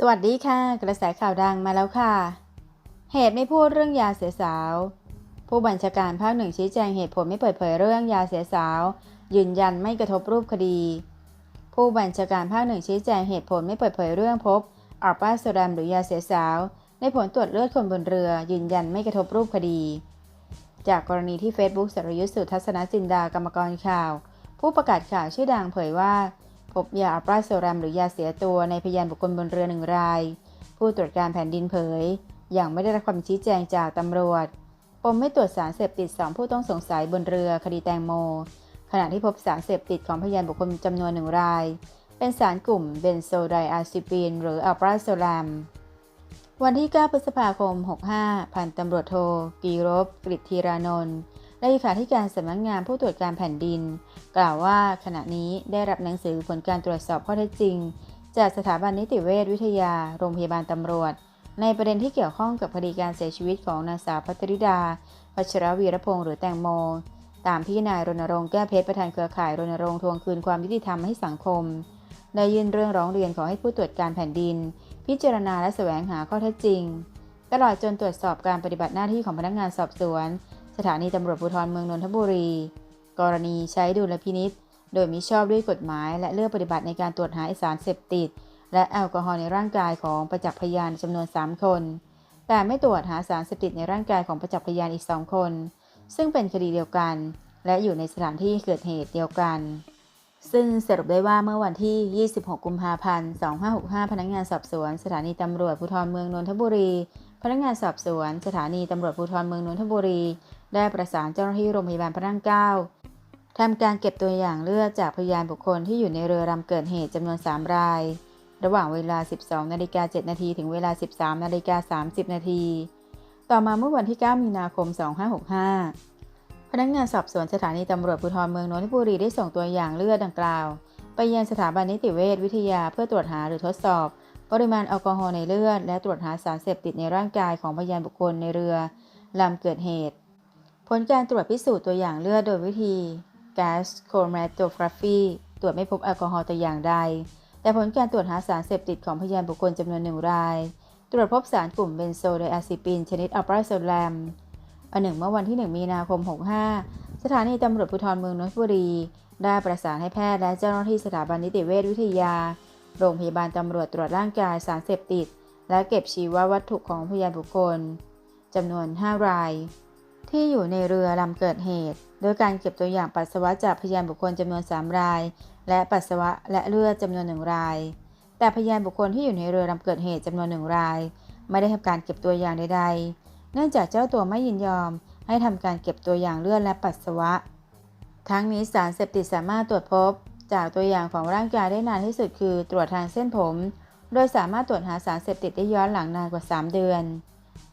สวัสดีค่ะ กระแสข่าวดังมาแล้วค่ะ เหตุไม่พูดเรื่องยาเสียสาว ผู้บัญชาการภาคหนึ่งชี้แจงเหตุผลไม่เปิดเผยเรื่องยาเสียสาว ยืนยันไม่กระทบรูปคดี ผู้บัญชาการภาคหนึ่งชี้แจงเหตุผลไม่เปิดเผยเรื่องพบอัลปาโซดามหรือยาเสียสาว ในผลตรวจเลือดคนบนเรือ ยืนยันไม่กระทบรูปคดี จากกรณีที่ Facebook สรยุทธสุทัศนจินดากรรมกรข่าว ผู้ประกาศข่าวชื่อดังเผยว่า พบยาอัลปราโซแรมหรือยาเสียตัวในพยานบุคคลบนเรือหนึ่งราย ผู้ตรวจการแผ่นดินเผย อย่างไม่ได้รับความชี้แจงจากตำรวจ ปมไม่ตรวจสารเสพติดสองผู้ต้องสงสัยบนเรือคดีแตงโม ขณะที่พบสารเสพติดของพยานบุคคลจำนวนหนึ่งราย เป็นสารกลุ่มเบนโซไดอาซิปีนหรืออัลปราโซแรมวันที่ 9 พฤษภาคม 65 พันตำรวจโท กีรบกฤษธีรานนท์ เลขาธิการสำนักงานผู้ตรวจการแผ่นดิน กล่าวว่าขณะนี้ได้รับหนังสือผลการตรวจสอบข้อเท็จจริง จากสถาบันนิติเวชวิทยา โรงพยาบาลตำรวจ ในประเด็นที่เกี่ยวข้องกับคดีการเสียชีวิตของนางสาวพัทริดาพัชรวีรพงษ์หรือแตงโม ตามที่นายรณรงค์แก้วเพชรประธานเครือข่ายรณรงค์ทวงคืนความยุติธรรมให้สังคมได้ยื่นเรื่องร้องเรียนขอให้ผู้ตรวจการแผ่นดิน พิจารณาและแสวงหาข้อเท็จจริง ตลอดจนตรวจสอบการปฏิบัติหน้าที่ของพนักงานสอบสวน สถานีตำรวจภูธรเมืองนนทบุรี กรณีใช้ดุลพินิษโดยมิชอบด้วยกฎหมาย และเลือกปฏิบัติในการตรวจหาสารเสพติด และแอลกอฮอล์ในร่างกายของประจักษ์พยานจำนวน 3 คน แต่ไม่ตรวจหาสารเสพติดในร่างกายของประจักษ์พยานอีก2คน ซึ่งเป็นคดีเดียวกัน และอยู่ในสถานที่เกิดเหตุเดียวกัน ซึ่งสรุปได้ว่าเมื่อวันที่ 26 กุมภาพันธ์ 2565 พนักงานสอบสวน สถานีตำรวจภูธรเมืองนนทบุรี พนักงานสอบสวน สถานีตำรวจภูธรเมืองนนทบุรี ได้ประสานเจ้าหน้าที่โรงพยาบาลพระนั่งเก้าทำการเก็บตัวอย่างเลือดจากพยานบุคคลที่อยู่ในเรือลำเกิดเหตุจำนวน 3 ราย ระหว่างเวลา 12 นาฬิกา 7 นาที ถึงเวลา 13 นาฬิกา 30 นาที ต่อมาเมื่อวันที่ 9 มีนาคม 2565 พนักงานสอบสวนสถานีตำรวจภูธรเมืองนนทบุรีได้ส่งตัวอย่างเลือดดังกล่าว ไปยังสถาบันนิติเวชวิทยาเพื่อตรวจหาหรือทดสอบ ปริมาณแอลกอฮอล์ในเลือด และตรวจหาสารเสพติดในร่างกายของพยานบุคคลในเรือลำเกิดเหตุ ผลการตรวจพิสูจน์ตัวอย่างเลือดโดยวิธี gas chromatography ตรวจไม่พบแอลกอฮอล์ตัวอย่างใด แต่ผลการตรวจหาสารเสพติดของพยานบุคคลจำนวนหนึ่งราย ตรวจพบสารกลุ่มเบนโซไดอะซิปินชนิดอัลปราโซแลมอันหนึ่งเมื่อวันที่ 1 มีนาคม 65 สถานีตำรวจภูธรเมืองนนทบุรี ได้ประสานให้แพทย์และเจ้าหน้าที่สถาบันนิติเวชวิทยา โรงพยาบาลตำรวจตรวจร่างกายสารเสพติด และเก็บชีววัตถุของพยานบุคคลจำนวน 5 ราย ที่อยู่ในเรือลำเกิดเหตุ โดยการเก็บตัวอย่างปัสสาวะจากพยานบุคคลจำนวน 3 ราย และปัสสาวะและเลือดจำนวนหนึ่งราย แต่พยานบุคคลที่อยู่ในเรือลำเกิดเหตุจำนวนหนึ่งราย ไม่ได้ทำการเก็บตัวอย่างใดๆ เนื่องจากเจ้าตัวไม่ยินยอม ให้ทำการเก็บตัวอย่างเลือดและปัสสาวะ ทั้งนี้สารเสพติดสามารถตรวจพบ จากตัวอย่างของร่างกายได้นานที่สุดคือตรวจทางเส้นผม โดยสามารถตรวจหาสารเสพติดได้ย้อนหลังนานกว่า 3 เดือน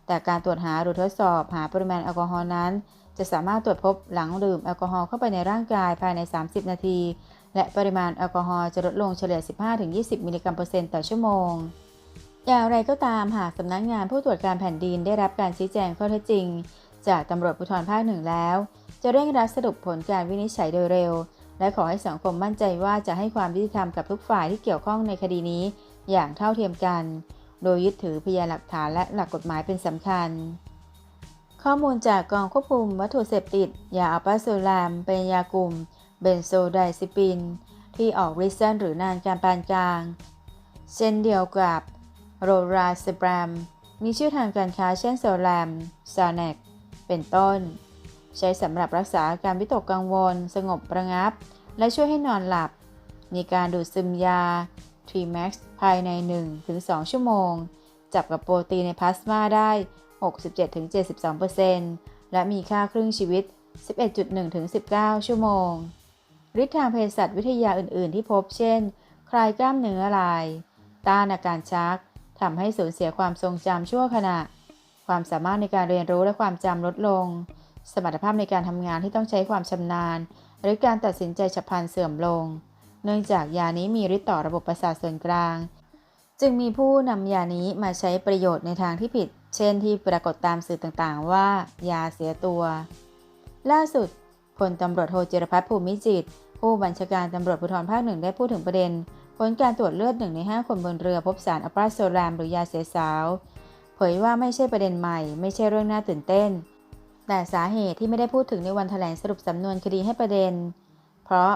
แต่การตรวจหาหรือทดสอบหาปริมาณแอลกอฮอล์นั้น จะสามารถตรวจพบหลังดื่มแอลกอฮอล์เข้าไปในร่างกายภายใน 30 นาที และปริมาณแอลกอฮอล์จะลดลงเฉลี่ย 15-20 มิลลิกรัมเปอร์เซ็นต์ต่อชั่วโมง อย่างไรก็ตามหากสำนักงานผู้ตรวจการแผ่นดินได้รับการชี้แจงข้อเท็จจริง จากตำรวจภูธรภาคหนึ่งแล้ว จะเร่งรัดสรุปผลการวินิจฉัยโดยเร็ว และขอให้สังคมมั่นใจว่าจะให้ความยุติธรรมกับทุกฝ่ายที่เกี่ยวข้องในคดีนี้ อย่างเท่าเทียมกัน โดยยึดถือพยานหลักฐานและหลักกฎหมายเป็นสำคัญ ข้อมูลจากกองควบคุมวัตถุเสพติด ยาอัลปาโซลาม เป็นยากลุ่ม เบนโซไดซิปิน ที่ออกฤทธิ์สั้นหรือนานการปานกลาง เช่นเดียวกับโรราสบรม มีชื่อทางการค้าเช่นโซแลมซาเนกเป็นต้น ใช้สำหรับรักษาอาการวิตกกังวล สงบประงับ และช่วยให้นอนหลับ มีการดูดซึมยา t r m a x ภายใน 1-2 ชั่วโมง จับกับโปรตีนในพลาสมาได้ 67-72%และมีค่าครึ่งชีวิต 11.1-19 ชั่วโมงฤทธิ์ทางเภสัชวิทยาอื่น ๆ ที่พบเช่น คลายกล้ามเนื้อลาย ต้านอาการชัก ทำให้สูญเสียความทรงจำชั่วขณะ ความสามารถในการเรียนรู้และความจำลดลง สมรรถภาพในการทำงานที่ต้องใช้ความชำนาญ หรือการตัดสินใจฉับพลันเสื่อมลง เนื่องจากยานี้มีฤทธิ์ต่อระบบประสาทส่วนกลาง จึงมีผู้นำยานี้มาใช้ประโยชน์ในทางที่ผิด เช่นที่ปรากฏตามสื่อต่างๆ ว่า ยาเสียตัว ล่าสุดพลตำรวจโทจิรพัฒน์ภูมิจิต ผู้บัญชาการตำรวจภูธรภาคหนึ่งได้พูดถึงประเด็นผลการตรวจเลือดหนึ่งใน 5 คนบนเรือพบสารอัลปราโซแรมหรือยาเสียสาว เผยว่าไม่ใช่ประเด็นใหม่ ไม่ใช่เรื่องน่าตื่นเต้น แต่สาเหตุที่ไม่ได้พูดถึงในวันแถลงสรุปสำนวนคดีให้ประเด็น เพราะ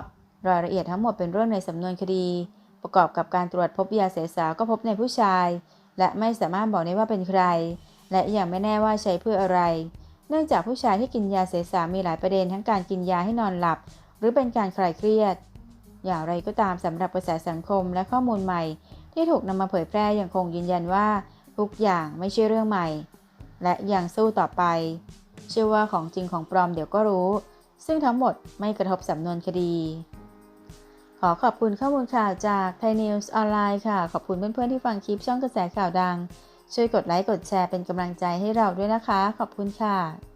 รายละเอียดทั้งหมดเป็นเรื่องในสำนวนคดี ประกอบกับการตรวจพบยาเสียสาวก็พบในผู้ชาย และไม่สามารถบอกได้ว่าเป็นใคร และยังไม่แน่ว่าใช้เพื่ออะไร เนื่องจากผู้ชายที่กินยาเสียสาวมีหลายประเด็นทั้งการกินยาให้นอนหลับ หรือเป็นการคลายเครียด อย่างไรก็ตามสำหรับกระแสสังคมและข้อมูลใหม่ ที่ถูกนำมาเผยแพร่ยังคงยืนยันว่าทุกอย่างไม่ใช่เรื่องใหม่ และยังสู้ต่อไป เชื่อว่าของจริงของปลอมเดี๋ยวก็รู้ ซึ่งทั้งหมดไม่กระทบสำนวนคดี ขอขอบคุณข้อมูลข่าวจากไทยนิวส์ออนไลน์ค่ะ ขอบคุณเพื่อนๆที่ฟังคลิปช่องกระแสข่าวดัง ช่วยกดไลค์กดแชร์เป็นกำลังใจให้เราด้วยนะคะ ขอบคุณค่ะ